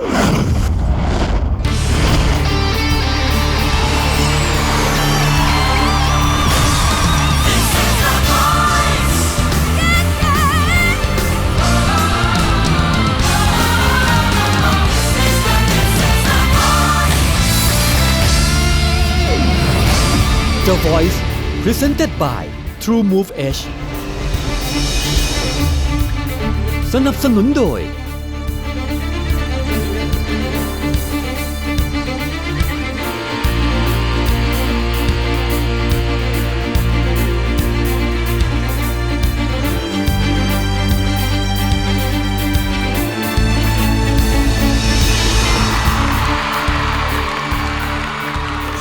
The Voice Presented by True Move Edge สนับสนุนโดย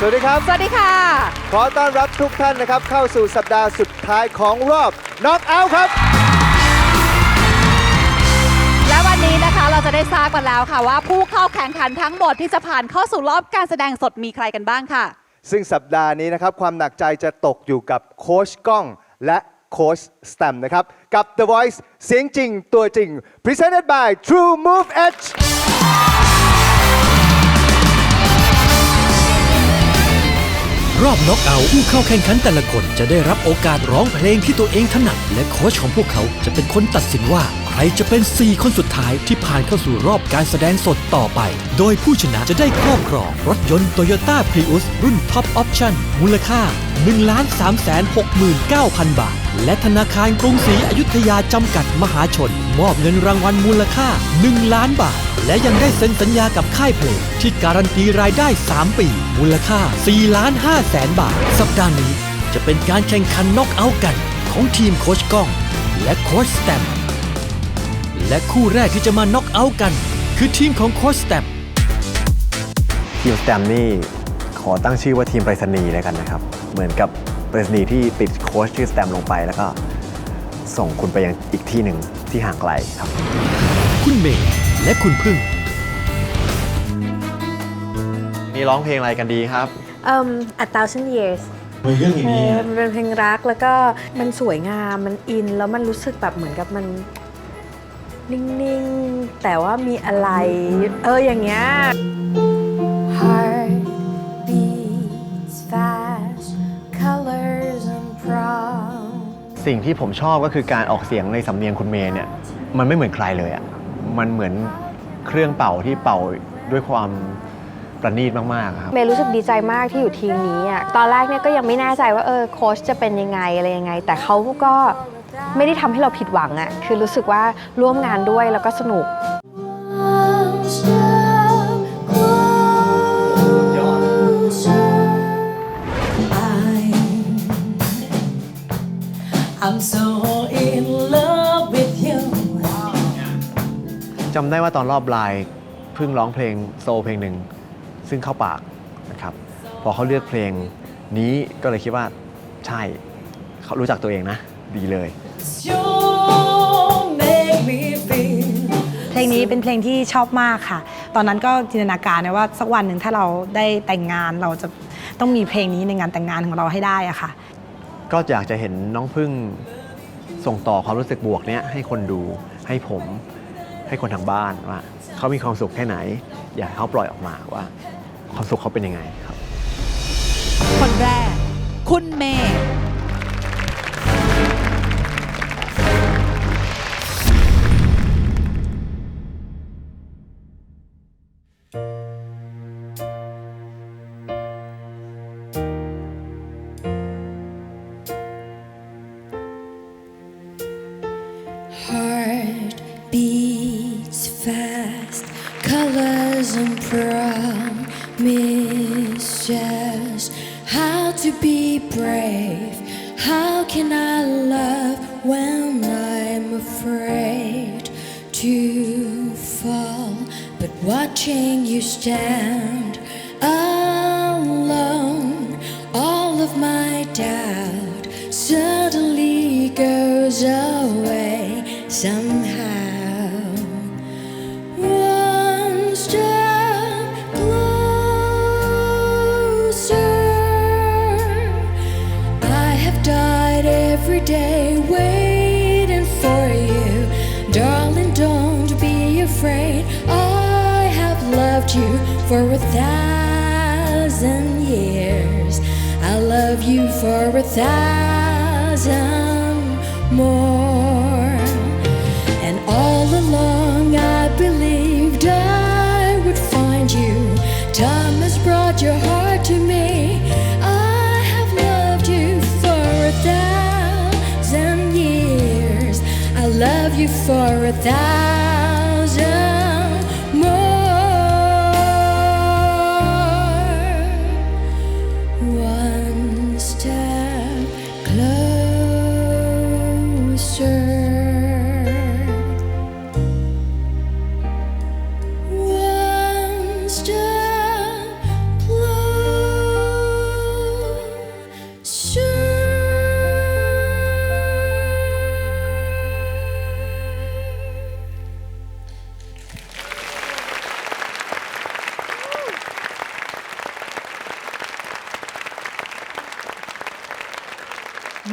สวัสดีครับ สวัสดีค่ะ ขอต้อนรับทุกท่านนะครับ เข้าสู่สัปดาห์สุดท้ายของรอบน็อกเอาท์ครับ และวันนี้นะคะเราจะได้ทราบกันแล้วค่ะว่าผู้เข้าแข่งขันทั้งหมดที่จะผ่านเข้าสู่รอบการแสดงสดมีใครกันบ้างค่ะ ซึ่งสัปดาห์นี้นะครับ ความหนักใจจะตกอยู่กับโค้ชก้องและโค้ชสแตมนะครับ กับ The Voice เสียงจริงตัวจริง Presented by True Move Edge รอบน็อกเอาท์ผู้เข้าแข่งขันแต่ละคนจะได้รับโอกาสร้องเพลงที่ตัวเองถนัด และโค้ชของพวกเขาจะเป็นคนตัดสินว่า ใครจะเป็น 4 คนสุดท้ายที่ผ่านเข้าสู่รอบการแสดงสดต่อไป โดยผู้ชนะจะได้ครอบครองรถยนต์ Toyota Prius รุ่น Top Option มูลค่า 1 3 6 9 0 0 0 บาท และธนาคารกรุงศรีอยุธยาจำกัดมหาชน มอบเงินรางวัลมูลค่า 1 ล้านบาท และยังได้เซ็นสัญญากับค่ายเพลงที่การันตีรายได้ 3 ปี มูลค่า4ล้าน5แสนบาท สัปดาห์นี้จะเป็นการแข่งขันน็อกเอาท์กัน ของทีมโคชก้อง และโคชสแตมป์และคู่แรกที่จะมาน็อกเอาท์กัน คือทีมของโคชสแตมป์ทีมสแตมนี่ขอตั้งชื่อว่าทีมไปรษณีย์แล้วกันนะครับ เหมือนกับไปรษณีย์ที่ติดโค้ชชื่อสแตมลงไปแล้วก็ส่งคุณไปยังอีกที่หนึ่งที่ห่างไกลครับ คุณเมย์ และคุณพึ่ง นี่ร้องเพลงอะไรกันดีครับ um, A Thousand Years เออมันเป็นเพลงรักแล้วก็มันสวยงามมันอินแล้วมันรู้สึกแบบเหมือนกับมัน นิ่ง ๆ แต่ว่ามีอะไร เอออย่างเงี้ย Heart beats fast colors and proud สิ่งที่ผมชอบก็คือการออกเสียงในสำเนียงคุณเมย์เนี่ย มันไม่เหมือนใครเลยอะ่ะ มันเหมือนเครื่องเป่าที่เป่าด้วยความประณีตมากๆครับ เมย์รู้สึกดีใจมากที่อยู่ทีมนี้อะ ตอนแรกเนี่ยก็ยังไม่แน่ใจว่าเออโค้ชจะเป็นยังไงอะไรยังไง แต่เขาก็ไม่ได้ทำให้เราผิดหวังอะ คือรู้สึกว่าร่วมงานด้วยแล้วก็สนุก จำได้ว่าตอนรอบลายเพิ่งร้องเพลงโซลเพลงหนึ่ง ซึ่งเข้าปากนะครับ พอเขาเลือกเพลงนี้ก็เลยคิดว่าใช่เขารู้จักตัวเองนะ ดีเลย You make me feel เพลงนี้เป็นเพลงที่ชอบมากค่ะ ตอนนั้นก็จินตนาการนะว่าสักวันหนึ่งถ้าเราได้แต่งงานเราจะต้องมีเพลงนี้ในงานแต่งงานของเราให้ได้อะค่ะ ก็อยากจะเห็นน้องพึ่งส่งต่อความรู้สึกบวกเนี้ยให้คนดูให้ผม ให้คนทางบ้านว่าเขามีความสุขแค่ไหน อยากให้เขาปล่อยออกมาว่า ความสุขเขาเป็นยังไงครับ คนแรก คุณเมย์ colors and promise just how to be brave. How can I love when I'm afraid to fall? But watching you stand alone, all of my doubt suddenly goes away somehow. loved you for a thousand years. I love you for a thousand more. And all along I believed I would find you. Time has brought your heart to me. I have loved you for a thousand years. I love you for a thousand.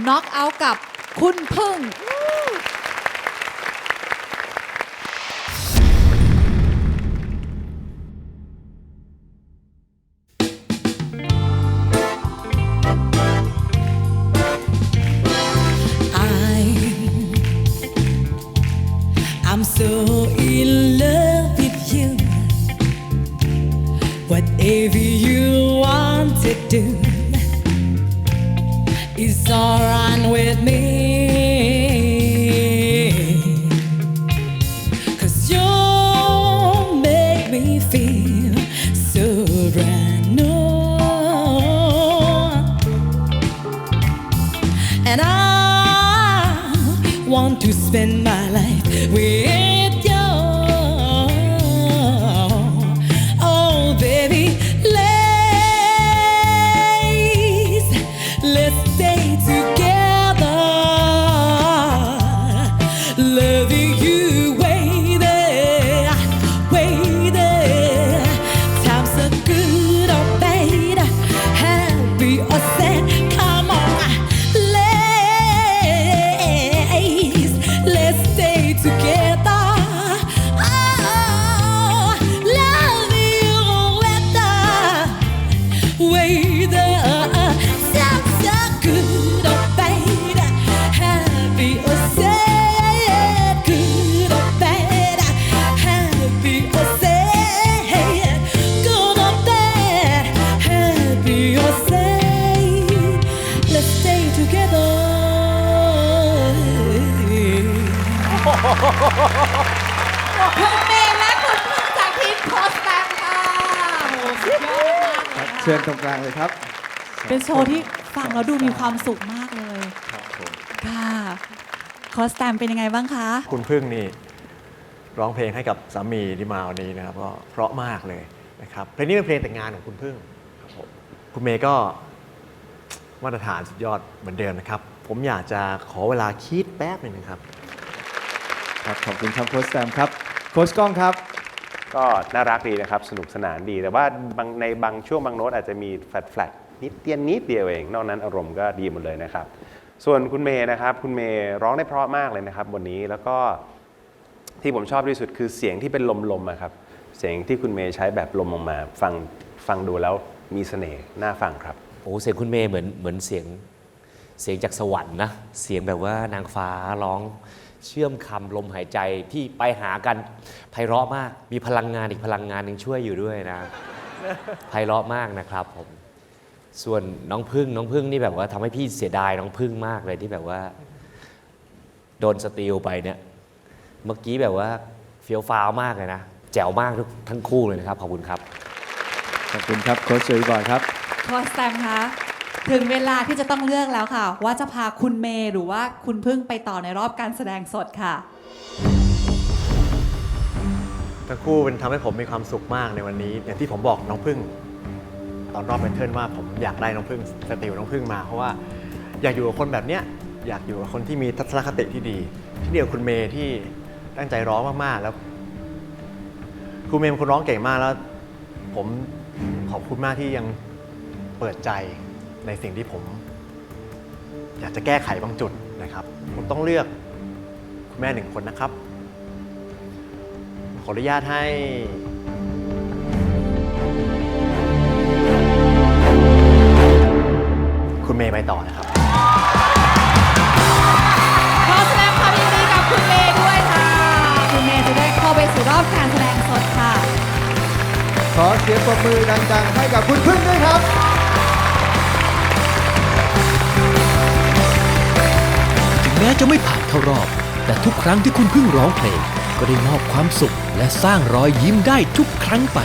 น็อกเอาท์กับคุณพึ่ง I'm, I'm so in love with you. Whatever you want to do is alright with me. Cause you make me feel so. And I want to spend my life with let's stay together. คุณเมย์และคุณพึ่งจากทีมโคสแตมค่ะโอ้โหสุดยอดมากเลยค่ะเชิญตรงกลางเลยครับเป็นโชว์ที่ฟังแล้วดูมีความสุขมากเลยค่ะโคสแตมเป็นยังไงบ้างคะ คุณพึ่งนี่ร้องเพลงให้กับสามีที่มาวันนี้นะครับก็เพราะมากเลยนะครับเพลงนี้เป็นเพลงแต่งงานของคุณพึ่งครับผมคุณเมย์ก็มาตรฐานสุดยอดเหมือนเดิมนะครับ ผมอยากจะขอเวลาคิดแป๊บหนึงนะครับ ครับขอบคุณครับโค้ชแซมครับโค้ชก้องครับ ก็น่ารักดีนะครับ สนุกสนานดี แต่ว่าบางในบางช่วงบางโน้ตอาจจะมีแฟลตแฟลตนิดเตียนนิดเดียวเอง นอกนั้นอารมณ์ก็ดีหมดเลยนะครับ ส่วนคุณเมย์นะครับ คุณเมย์ร้องได้เพราะมากเลยนะครับบนนี้แล้วก็ที่ผมชอบที่สุดคือเสียงที่เป็นลมๆนะครับ เสียงที่คุณเมย์ใช้แบบลมออกมา ฟังฟังดูแล้วมีเสน่ห์น่าฟังครับ โอ้เสียงคุณเมย์เหมือนเหมือนเสียงเสียงจากสวรรค์นะ เสียงแบบว่านางฟ้าร้อง เชื่อมคำลมหายใจที่ไปหากันไพเราะมาก มีพลังงานอีกพลังงานหนึ่งช่วยอยู่ด้วยนะไพเราะมากนะครับผม ส่วนน้องพึ่งน้องพึ่งนี่แบบว่าทำให้พี่เสียดายน้องพึ่งมากเลยที่แบบว่า โดนสตีลไปเนี่ย เมื่อกี้แบบว่าเฟี้ยวฟ้าวมากเลยนะแจ๋วมากทุกทั้งคู่เลยนะครับขอบคุณครับ ขอบคุณครับโค้ชเจอรี่บอยครับโคสแตมคะ ถึงเวลาที่จะต้องเลือกแล้วค่ะ ว่าจะพาคุณเมย์หรือว่าคุณพึ่งไปต่อในรอบการแสดงสดค่ะ ทั้งคู่เป็นทำให้ผมมีความสุขมากในวันนี้ อย่างที่ผมบอกน้องพึ่ง ตอนรอบเป็นเทิร์นว่าผมอยากได้น้องพึ่งสติวน้องพึ่งมาเพราะว่าอยากอยู่กับคนแบบเนี้ยอยากอยู่กับคนที่มีทัศนคติที่ดี ที่เดียวคุณเมย์ที่ตั้งใจร้องมากๆแล้วคุณเมย์เป็นคนร้องเก่งมากแล้ว ผมขอบคุณมากที่ยังเปิดใจ ในสิ่งที่ผมอยากจะแก้ไขบางจุดนะครับ ผมต้องเลือกคุณแม่หนึ่งคนนะครับ ขออนุญาตให้คุณเมย์ไปต่อนะครับ ขอแสดงความยินดีกับคุณเมย์ด้วยค่ะ คุณเมย์จะได้เข้าไปสู่รอบการแสดงสดค่ะ ขอเสียงปรบมือดังๆให้กับคุณพึ่งด้วยครับ แม้จะไม่ผ่านเข้ารอบ แต่ทุกครั้งที่คุณพึ่งร้องเพลง ก็ได้มอบความสุขและสร้างรอยยิ้มได้ทุกครั้งไป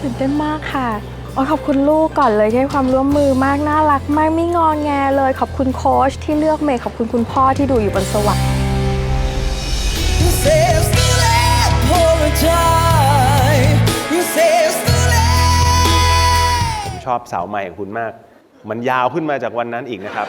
ตื่นเต้นมากค่ะโอ้ยขอบคุณลูกก่อนเลยที่ให้ความร่วมมือมากน่ารักมากไม่งอนแงเลย ขอบคุณโค้ชที่เลือกเมย์ขอบคุณคุณพ่อที่ดูอยู่บนสวรรค์ You say it's too late for a time. You say it's too late. ผมชอบเสาใหม่ของคุณมาก มันยาวขึ้นมาจากวันนั้นอีกนะครับ